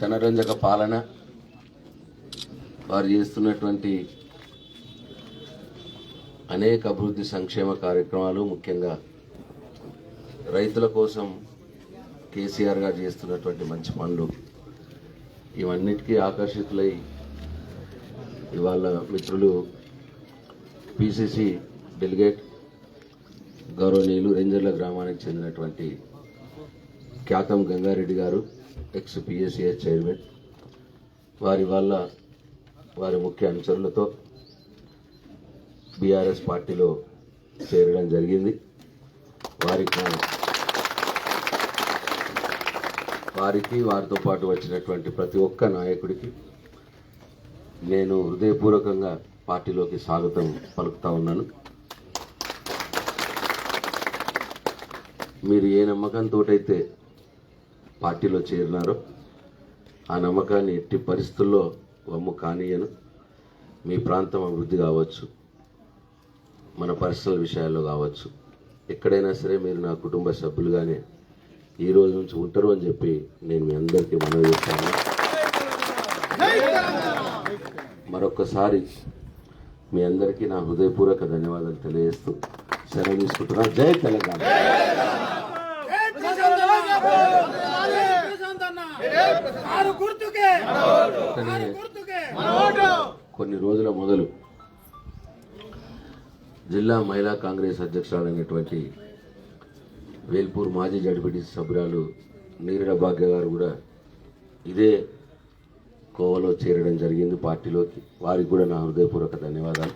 జనరంజక పాలన వారు చేస్తున్నటువంటి అనేక అభివృద్ధి సంక్షేమ కార్యక్రమాలు ముఖ్యంగా రైతుల కోసం కేసీఆర్ గారు చేస్తున్నటువంటి మంచి పనులు. ఇవన్నిటికీ ఆకర్షితులై ఇవాళ మిత్రులు పిసిసి డెలిగేట్ గౌరవనీయులు రేంజర్ల గ్రామానికి చెందినటువంటి ఖ్యాతం గంగారెడ్డి గారు. ఎక్స్ పిఎస్సిఎస్ చైర్మన్ వారి వల్ల వారి ముఖ్య అనుచరులతో బీఆర్ఎస్ పార్టీలో చేరడం జరిగింది. వారికి వారికి వారితో పాటు వచ్చినటువంటి ప్రతి ఒక్క నాయకుడికి నేను హృదయపూర్వకంగా పార్టీలోకి స్వాగతం పలుకుతా ఉన్నాను. మీరు ఏ నమ్మకంతో అయితే పార్టీలో చేరినారో. ఆ నమ్మకాన్ని ఎట్టి పరిస్థితుల్లో వమ్ము కానీయను. మీ ప్రాంతం అభివృద్ధి కావచ్చు. మన పర్సనల్ విషయాల్లో కావచ్చు. ఎక్కడైనా సరే మీరు నా కుటుంబ సభ్యులుగానే ఈ రోజు నుంచి ఉంటారు అని చెప్పి నేను మీ అందరికీ మనవి చేస్తాను. మరొకసారి మీ అందరికీ నా హృదయపూర్వక ధన్యవాదాలు తెలియజేస్తూ సెలవు తీసుకుంటున్నాను. జై తెలంగాణ. కొన్ని రోజుల మొదలు జిల్లా మహిళా కాంగ్రెస్ అధ్యక్షురాలైనటువంటి వేల్పూర్ మాజీ జడ్పీటీ సభ్యురాలు నీరడ భాగ్య గారు కూడా ఇదే కోవలో చేరడం జరిగింది పార్టీలోకి. వారికి కూడా నా హృదయపూర్వక ధన్యవాదాలు.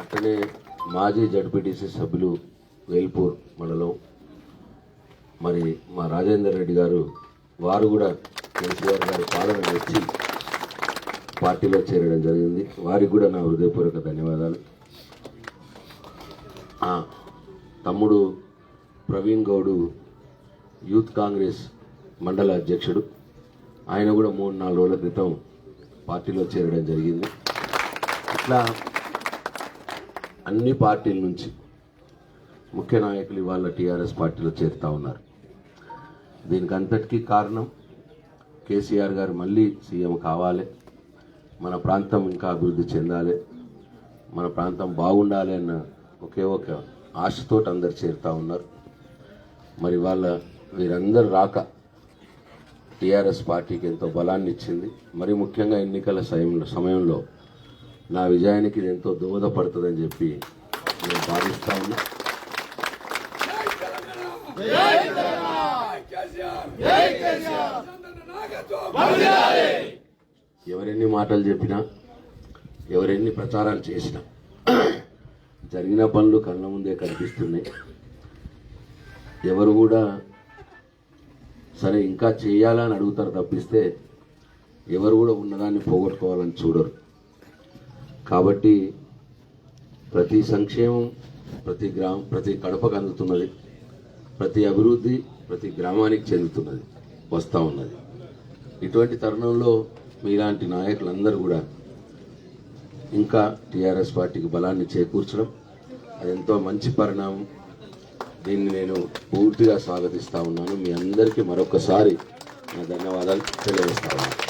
అట్లనే మాజీ జడ్పీటీసీ సభ్యులు వేల్పూర్ మండలం మరి మా రాజేందర్ రెడ్డి గారు వారు కూడా కేసీఆర్ గారి పాలన వచ్చి పార్టీలో చేరడం జరిగింది. వారికి కూడా నా హృదయపూర్వక ధన్యవాదాలు. తమ్ముడు ప్రవీణ్ గౌడు యూత్ కాంగ్రెస్ మండల అధ్యక్షుడు. ఆయన కూడా మూడు నాలుగు రోజుల క్రితం పార్టీలో చేరడం జరిగింది. ఇట్లా అన్ని పార్టీల నుంచి ముఖ్య నాయకులు ఇవాళ టీఆర్ఎస్ పార్టీలో చేరుతా ఉన్నారు. దీనికి అంతటికీ కారణం కేసీఆర్ గారు మళ్ళీ సీఎం కావాలి. మన ప్రాంతం ఇంకా అభివృద్ధి చెందాలి. మన ప్రాంతం బాగుండాలి అన్న ఒకే ఒక ఆశతోటి అందరు చేరుతా ఉన్నారు. మరి వాళ్ళ వీరందరూ రాక టీఆర్ఎస్ పార్టీకి ఎంతో బలాన్ని ఇచ్చింది. మరి ముఖ్యంగా ఎన్నికల సమయంలో సమయంలో నా విజయానికి ఇది ఎంతో దోహదపడుతుందని చెప్పి నేను భావిస్తా ఉన్నా. ఎవరెన్ని మాటలు చెప్పినా ఎవరెన్ని ప్రచారాలు చేసినా జరిగిన పనులు కళ్ళ ముందే కనిపిస్తున్నాయి. ఎవరు కూడా సరే ఇంకా చేయాలని అడుగుతారు తప్పిస్తే ఎవరు కూడా ఉన్నదాన్ని పోగొట్టుకోవాలని చూడరు. కాబట్టి ప్రతి సంక్షేమం ప్రతి గ్రామం ప్రతి కడపకు అందుతున్నది. ప్రతి అభివృద్ధి ప్రతి గ్రామానికి చెందుతున్నది వస్తూ ఉన్నది ఇటువంటి తరుణంలో మీలాంటి నాయకులందరూ కూడా ఇంకా టీఆర్ఎస్ పార్టీకి బలాన్ని చేకూర్చడం అది ఎంతో మంచి పరిణామం దీన్ని నేను పూర్తిగా స్వాగతిస్తా ఉన్నాను మీ అందరికీ మరొకసారి నా ధన్యవాదాలు తెలియజేస్తా ఉన్నాను